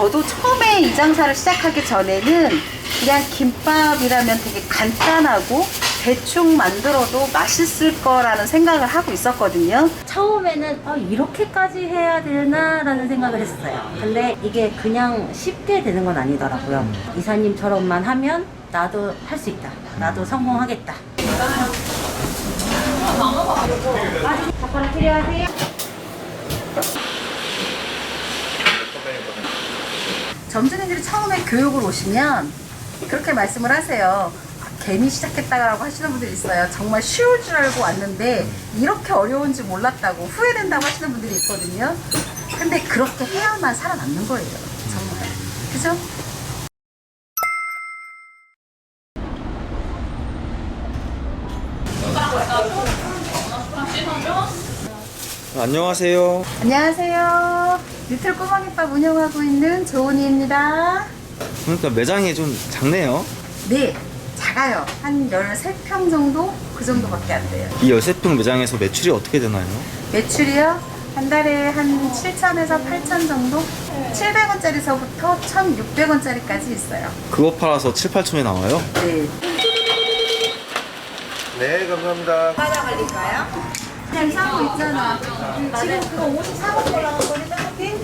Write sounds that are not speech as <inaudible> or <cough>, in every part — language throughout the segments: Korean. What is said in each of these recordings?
저도 처음에 이 장사를 시작하기 전에는 그냥 김밥이라면 되게 간단하고 대충 만들어도 맛있을 거라는 생각을 하고 있었거든요. 처음에는 아, 이렇게까지 해야 되나라는 생각을 했어요. 근데 이게 그냥 쉽게 되는 건 아니더라고요. 이사님처럼만 하면 나도 할 수 있다. 나도 성공하겠다. 젓가락 필요하세요? 점주님들이 처음에 교육을 오시면 그렇게 말씀을 하세요. 아, 괜히 시작했다고 하시는 분들이 있어요. 정말 쉬울 줄 알고 왔는데 이렇게 어려운지 몰랐다고 후회된다고 하시는 분들이 있거든요. 근데 그렇게 해야만 살아남는 거예요. 정말. 그죠? 안녕하세요. 안녕하세요. 리틀 꼬마김밥 운영하고 있는 조은이입니다. 그러니까 매장이 좀 작네요. 네, 작아요. 한 13평 정도? 그 정도밖에 안 돼요. 이 13평 매장에서 매출이 어떻게 되나요? 매출이요? 한 달에 한 7천에서 8천 정도? 700원짜리서부터 1,600원짜리까지 있어요. 그거 팔아서 7, 8천에 나와요? 네. 네, 감사합니다. 그냥 사고 있잖아. 지금 그거 54원 올라간 거니, 따뜻해?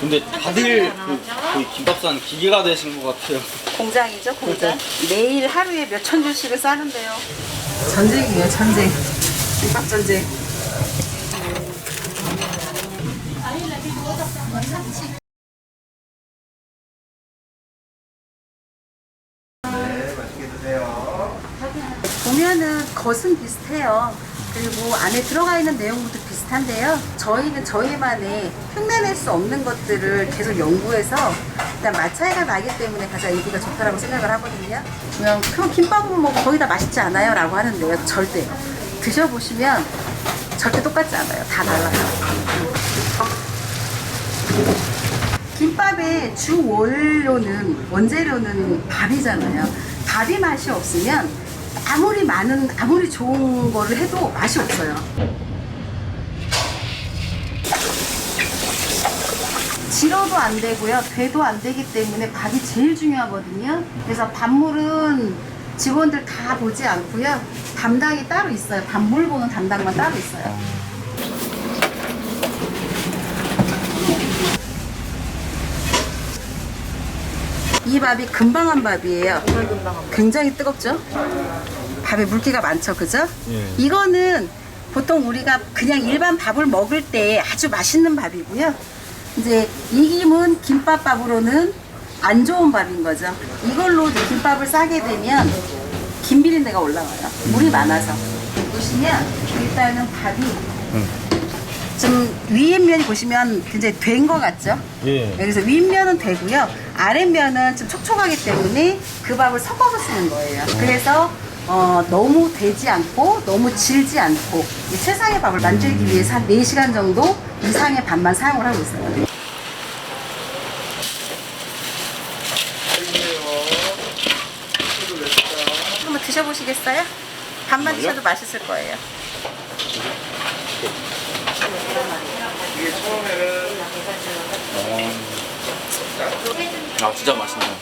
근데 다들 그, 거의 김밥 싸는 기계가 되신 것 같아요. 공장이죠, 공장. <laughs> 매일 하루에 몇 천 줄씩을 싸는데요. 전쟁이에요, 전쟁. 김밥 전쟁. 맛있게 드세요. 보면은 겉은 비슷해요. 그리고 안에 들어가 있는 내용물도 비슷한데요. 저희는 저희만의 흉내낼 수 없는 것들을 계속 연구해서 일단 맛 차이가 나기 때문에 가장 인기가 좋다라고 생각을 하거든요. 그냥 그럼 김밥은 뭐 거의 다 맛있지 않아요? 라고 하는데요. 절대. 드셔보시면 절대 똑같지 않아요. 다 달라요. 김밥의 주 원료는 원재료는 밥이잖아요. 밥이 맛이 없으면 아무리 많은 아무리 좋은 거를 해도 맛이 없어요. 질어도 안 되고요. 돼도 안 되기 때문에 밥이 제일 중요하거든요. 그래서 밥물은 직원들 다 보지 않고요. 담당이 따로 있어요. 밥물 보는 담당만 따로 있어요. 이 밥이 금방 한 밥이에요. 굉장히 뜨겁죠? 밥에 물기가 많죠, 그죠? 예. 이거는 보통 우리가 그냥 일반 밥을 먹을 때 아주 맛있는 밥이고요. 이제 이 김은 김밥밥으로는 안 좋은 밥인 거죠. 이걸로 김밥을 싸게 되면 김 비린내가 올라와요. 물이 많아서. 보시면 일단은 밥이 좀 윗면이 보시면 굉장히 된것 같죠? 예. 그래서 윗면은 되고요. 아랫면은 좀 촉촉하기 때문에 그 밥을 섞어서 쓰는 거예요. 그래서 어, 너무 되지 않고 너무 질지 않고 이 최상의 밥을 만들기 위해서 한 4시간 정도 이상의 밥만 사용을 하고 있어요. 한번 드셔보시겠어요? 밥만? 드셔도 맛있을 거예요. 이게 처음에는 아, 진짜 맛있네요.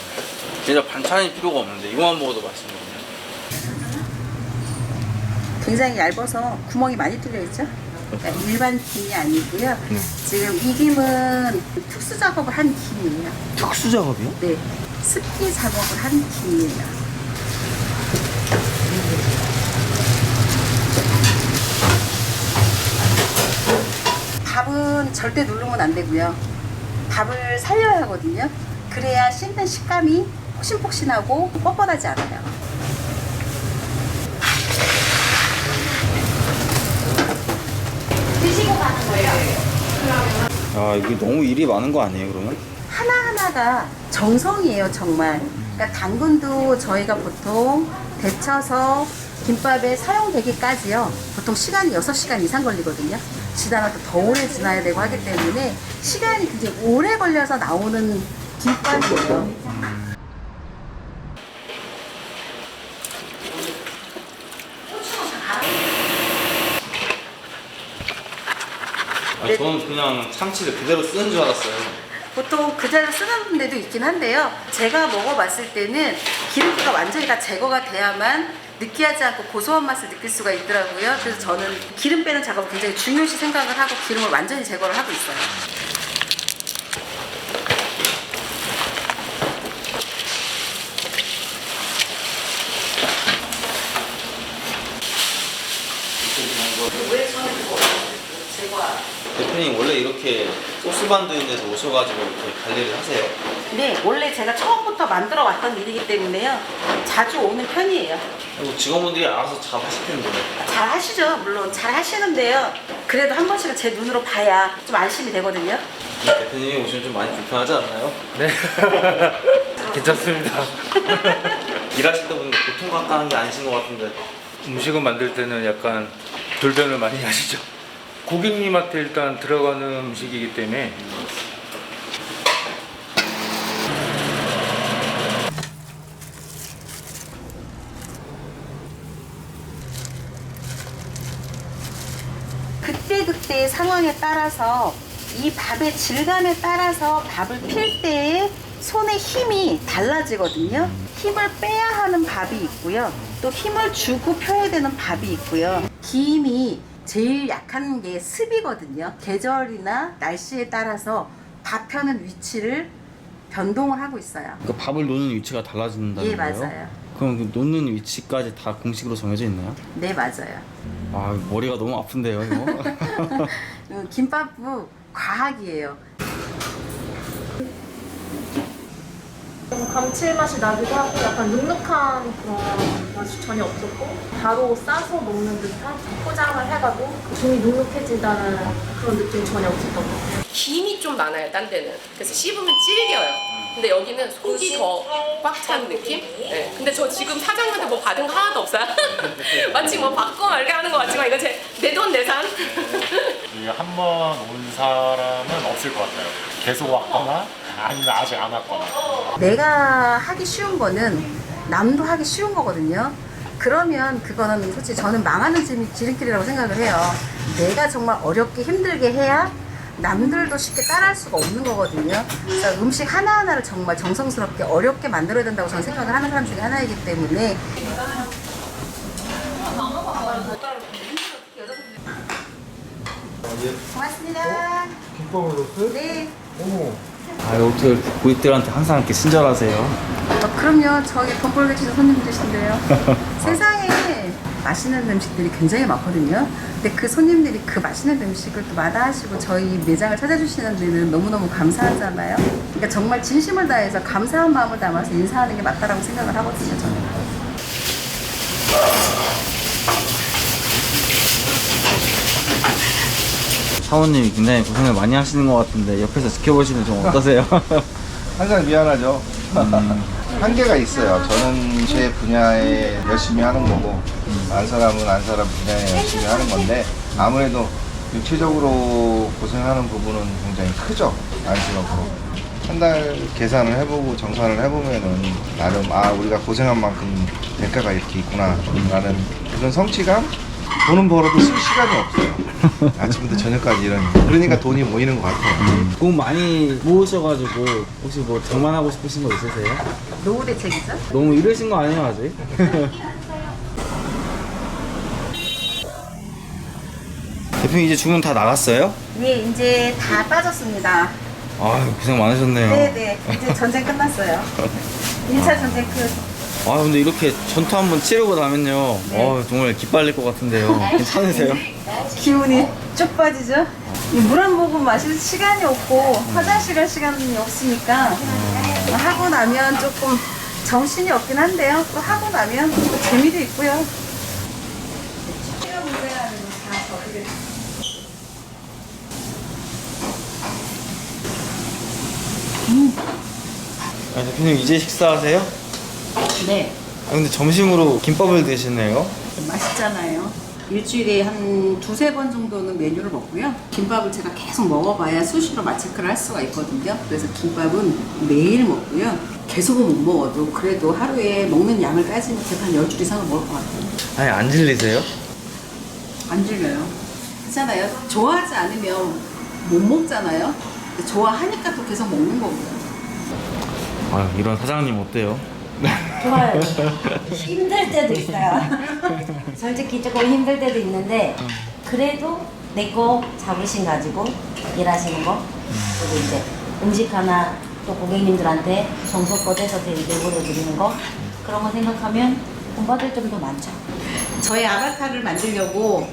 진짜 반찬이 필요가 없는데 이거만 먹어도 맛있네요. 굉장히 얇아서 구멍이 많이 뚫려 있죠. 그러니까 일반 김이 아니고요. 지금 이 김은 특수 작업을 한 김이에요. 특수 작업이요? 네, 습기 작업을 한 김이에요. 밥은 절대 누르면 안 되고요. 밥을 살려야 하거든요. 그래야 씹는 식감이 폭신폭신하고 뻣뻣하지 않아요. 아, 이게 너무 일이 많은 거 아니에요, 그러면? 하나하나가 정성이에요, 정말. 그러니까 당근도 저희가 보통 데쳐서 김밥에 사용되기까지요. 보통 시간이 6시간 이상 걸리거든요. 지나면 또 더 오래 지나야 되고 하기 때문에 시간이 굉장히 오래 걸려서 나오는 김밥이에요. 아, 저는 그냥 참치를 그대로 쓰는 줄 알았어요. 보통 그 자리를 쓰는 분들도 있긴 한데요. 제가 먹어봤을 때는 기름기가 완전히 다 제거가 돼야만 느끼하지 않고 고소한 맛을 느낄 수가 있더라고요. 그래서 저는 기름 빼는 작업을 굉장히 중요시 생각을 하고 기름을 완전히 제거를 하고 있어요. 왜 저는 그거 제거 대표님 원래 이렇게 소스 만드는 데서 오셔가지고 이렇게 관리를 하세요? 네, 원래 제가 처음부터 만들어 왔던 일이기 때문에요. 자주 오는 편이에요. 그리고 직원분들이 알아서 잘 하실 텐데 잘 하시죠, 물론 잘 하시는데요. 그래도 한 번씩은 제 눈으로 봐야 좀 안심이 되거든요. 대표님이 오시면 좀 많이 불편하지 않나요? 네. <laughs> 괜찮습니다. <laughs> 일하실 때 보니까 고통 가까운 게 아니신 것 같은데 음식을 만들 때는 약간 돌변을 많이 하시죠. 고객님한테 일단 들어가는 음식이기 때문에 그때그때 상황에 따라서 이 밥의 질감에 따라서 밥을 필 때의 손의 힘이 달라지거든요. 힘을 빼야 하는 밥이 있고요. 또 힘을 주고 펴야 되는 밥이 있고요. 김이 제일 약한 게 습이거든요. 계절이나 날씨에 따라서 밥 펴는 위치를 변동을 하고 있어요. 그 밥을 놓는 위치가 달라진다는 예, 거예요? 맞아요. 그럼 그 놓는 위치까지 다 공식으로 정해져 있나요? 네, 맞아요. 아 머리가 너무 아픈데요 이거? <laughs> 음, 김밥부 과학이에요. 좀 감칠맛이 나기도 하고 약간 눅눅한 그런 전혀 없었고 바로 싸서 먹는 듯한 포장을 해가고 김이 눅눅해진다는 그런 느낌이 전혀 없었던 것 같아요. 김이 좀 많아요, 딴 데는. 그래서 씹으면 질겨요. 근데 여기는 속이 더 꽉 찬 느낌? 네. 근데 저 지금 사장님한테 뭐 받은 거 하나도 없어요. <laughs> 마치 뭐 받고 말게 하는 것 같지만 이거 제 내 돈 내산. <laughs> 한 번 온 사람은 없을 것 같아요. 계속 왔거나 아니면 아직 안 왔거나. 내가 하기 쉬운 거는 남도 하기 쉬운 거거든요. 그러면 그거는 솔직히 저는 망하는 지- 지름길이라고 생각을 해요. 내가 정말 어렵게 힘들게 해야 남들도 쉽게 따라할 수가 없는 거거든요. 그래서 음식 하나하나를 정말 정성스럽게 어렵게 만들어야 된다고 저는 생각을 하는 사람 중에 하나이기 때문에 고맙습니다. 김밥을 넣었어요? 네. 어머. 아 어떻게 고객들한테 항상 이렇게 친절하세요? 어, 그럼요. 저기 돈 벌게 주신 손님들이신데요. <laughs> 세상에 맛있는 음식들이 굉장히 많거든요. 근데 그 손님들이 그 맛있는 음식을 또 마다하시고 저희 매장을 찾아주시는 데는 너무너무 감사하잖아요. 그러니까 정말 진심을 다해서 감사한 마음을 담아서 인사하는 게 맞다라고 생각을 하거든요, 저는. 사원님이 굉장히 고생을 많이 하시는 것 같은데 옆에서 지켜보시면 좀 어떠세요? <laughs> 항상 미안하죠. 한계가 있어요. 저는 제 분야에 열심히 하는 거고, 안 사람은 안 사람 분야에 열심히 하는 건데, 아무래도 육체적으로 고생하는 부분은 굉장히 크죠. 안쓰럽고. 한 달 계산을 해보고 정산을 해보면은 나름 아 우리가 고생한 만큼 대가가 이렇게 있구나 라는 그런 성취감 돈은 벌어도 쓸 시간이 없어요 아침부터 저녁까지 이런 그러니까 돈이 모이는 것 같아요 돈 많이 모으셔가지고 혹시 뭐 장만하고 싶으신 거 있으세요? 노후 대책이죠? 너무 이르신 거 아니에요 아직? <laughs> 대표님 이제 주문 다 나갔어요? 네, 이제 다 빠졌습니다. 아 고생 많으셨네요 네네. 이제 전쟁 끝났어요. <laughs> 1차 전쟁 끝. 아 근데 이렇게 전투 한번 치르고 나면요 어, 정말 기빨릴 것 같은데요 <laughs> 괜찮으세요? 기운이 쭉 빠지죠? 물 한 모금 마실 시간이 없고 화장실 갈 시간이 없으니까 하고 나면 조금 정신이 없긴 한데요. 또 하고 나면 또 재미도 있고요. 아, 대표님 이제 식사하세요? 네. 아 근데 점심으로 김밥을 드시네요 맛있잖아요. 일주일에 한 두세 번 정도는 메뉴를 먹고요. 김밥을 제가 계속 먹어봐야 수시로 맛 체크를 할 수가 있거든요. 그래서 김밥은 매일 먹고요. 계속은 못 먹어도 그래도 하루에 먹는 양을 따지면 제가 한 10줄 이상은 먹을 것 같아요. 아니 안 질리세요? 안 질려요. 그렇잖아요. 좋아하지 않으면 못 먹잖아요. 좋아하니까 또 계속 먹는 거고요. 아 이런 사장님 어때요? <laughs> 좋아요. 힘들 때도 있어요. 솔직히 조금 힘들 때도 있는데 그래도 내 거 자부심 가지고 일하시는 거 그리고 이제 음식 하나 또 고객님들한테 정성껏 해서 되- 내보내 드리는 거 그런 거 생각하면 본받을 점도 많죠. 저의 아바타를 만들려고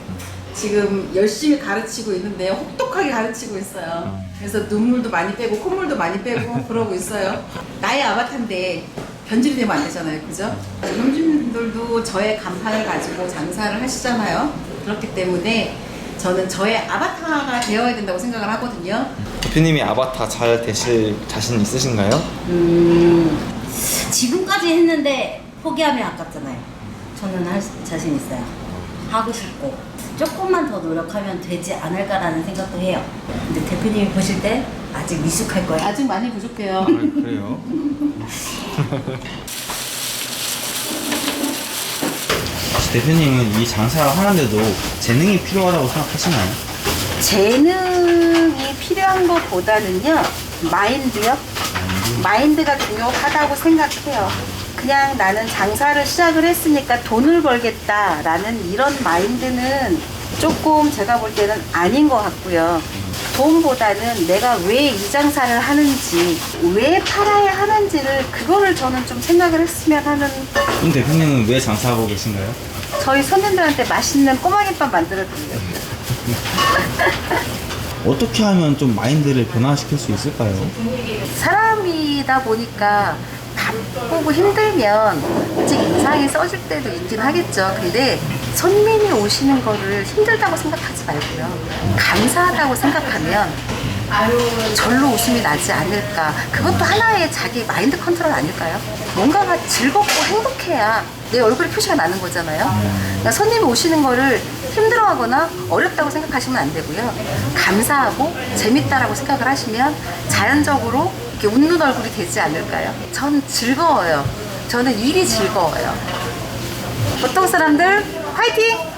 지금 열심히 가르치고 있는데요. 혹독하게 가르치고 있어요. 그래서 눈물도 많이 빼고 콧물도 많이 빼고 그러고 있어요. 나의 아바타인데 변질이 되면 안 되잖아요. 그죠? 점주님들도 저의 간판을 가지고 장사를 하시잖아요. 그렇기 때문에 저는 저의 아바타가 되어야 된다고 생각을 하거든요. 대표님이 아바타 잘 되실 자신 있으신가요? 음, 지금까지 했는데 포기하면 아깝잖아요. 저는 할 수- 자신 있어요. 하고 싶고 조금만 더 노력하면 되지 않을까라는 생각도 해요. 근데 대표님이 보실 때 아직 미숙할 거예요. 아직 많이 부족해요. 그래요? <laughs> 대표님은 이 장사를 하는데도 재능이 필요하다고 생각하시나요? 재능이 필요한 것보다는요 마인드요? 마인드가 중요하다고 생각해요. 그냥 나는 장사를 시작을 했으니까 돈을 벌겠다라는 이런 마인드는 조금 제가 볼 때는 아닌 것 같고요 돈보다는 내가 왜 이 장사를 하는지 왜 팔아야 하는지를 그거를 저는 좀 생각을 했으면 하는 그럼 대표님은 왜 장사하고 계신가요? 저희 손님들한테 맛있는 꼬마김밥 만들어 드려요 <laughs> 어떻게 하면 좀 마인드를 변화시킬 수 있을까요? 사람이다 보니까 바쁘고 힘들면 솔직히 인상이 써줄 때도 있긴 하겠죠. 근데 손님이 오시는 거를 힘들다고 생각하지 말고요. 감사하다고 생각하면 절로 웃음이 나지 않을까. 그것도 하나의 자기 마인드 컨트롤 아닐까요? 뭔가가 즐겁고 행복해야 내 얼굴에 표시가 나는 거잖아요. 그러니까 손님이 오시는 거를 힘들어하거나 어렵다고 생각하시면 안 되고요. 감사하고 재밌다라고 생각을 하시면 자연적으로 이렇게 웃는 얼굴이 되지 않을까요? 전 즐거워요. 저는 일이 즐거워요. 보통 사람들 화이팅!